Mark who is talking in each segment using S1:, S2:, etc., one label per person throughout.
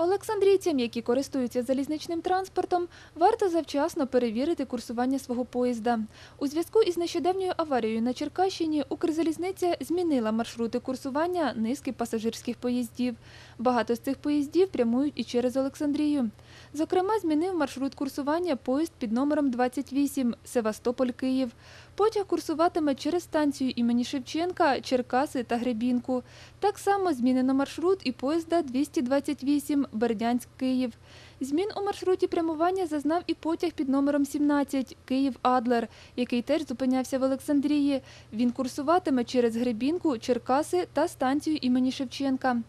S1: Олександрійцям, які користуються залізничним транспортом, варто завчасно перевірити курсування свого поїзда. У зв'язку із нещодавньою аварією на Черкащині Укрзалізниця змінила маршрути курсування низки пасажирських поїздів. Багато з цих поїздів прямують і через Олександрію. Зокрема, змінив маршрут курсування поїзд під номером 28 Севастополь-Київ. Потяг курсуватиме через станцію імені Шевченка, Черкаси та Гребінку. Так само змінено маршрут і поїзда 228 Бердянськ-Київ. Змін у маршруті прямування зазнав і потяг під номером 17 Київ-Адлер, який теж зупинявся в Олександрії. Він курсуватиме через Гребінку, Черкаси та станцію імені Шевченка.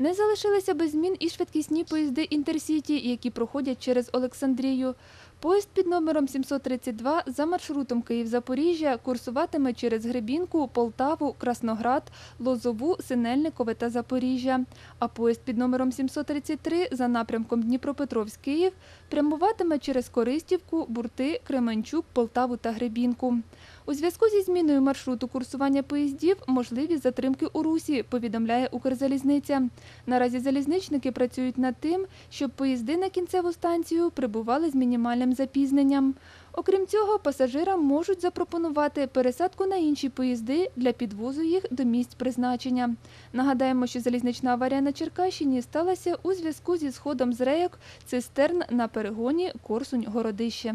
S1: Не залишилися без змін і швидкісні поїзди Інтерсіті, які проходять через Олександрію. Поїзд під номером 732 за маршрутом Київ-Запоріжжя курсуватиме через Гребінку, Полтаву, Красноград, Лозову, Синельникове та Запоріжжя. А поїзд під номером 733 за напрямком Дніпропетровськ-Київ прямуватиме через Користівку, Бурти, Кременчук, Полтаву та Гребінку. У зв'язку зі зміною маршруту курсування поїздів можливі затримки у русі, повідомляє Укрзалізниця. Наразі залізничники працюють над тим, щоб поїзди на кінцеву станцію прибували з мінімальним запізненням. Окрім цього, пасажирам можуть запропонувати пересадку на інші поїзди для підвозу їх до місць призначення. Нагадаємо, що залізнична аварія на Черкащині сталася у зв'язку зі сходом з рейок цистерн на перегоні Корсунь-Городище.